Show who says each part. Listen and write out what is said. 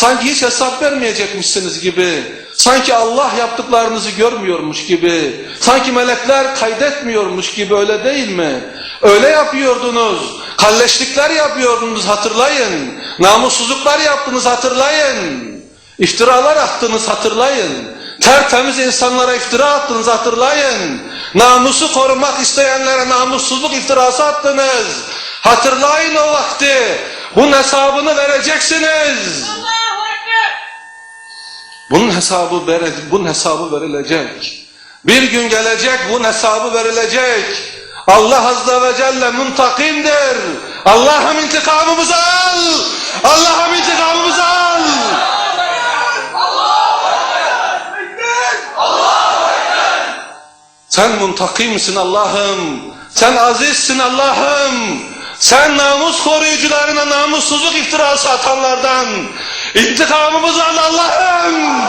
Speaker 1: Sanki hiç hesap vermeyecekmişsiniz gibi. Sanki Allah yaptıklarınızı görmüyormuş gibi. Sanki melekler kaydetmiyormuş gibi öyle değil mi? Öyle yapıyordunuz. Kalleşlikler yapıyordunuz hatırlayın. Namussuzluklar yaptınız hatırlayın. İftiralar attınız hatırlayın. Tertemiz insanlara iftira attınız hatırlayın. Namusu korumak isteyenlere namussuzluk iftirası attınız. Hatırlayın o vakti. Bunun hesabını vereceksiniz.
Speaker 2: Ekber.
Speaker 1: Bunun hesabı bunun hesabı verilecek. Bir gün gelecek bunun hesabı verilecek. Allah azze ve celle muntakimdir. Allah'ım intikamımızı al. Allah'ım intikamımızı al. Sen muntakimsin Allah'ım. Sen azizsin Allah'ım. Sen namus koruyucularına namussuzluk iftirası atanlardan intikamımızı al Allah'ım.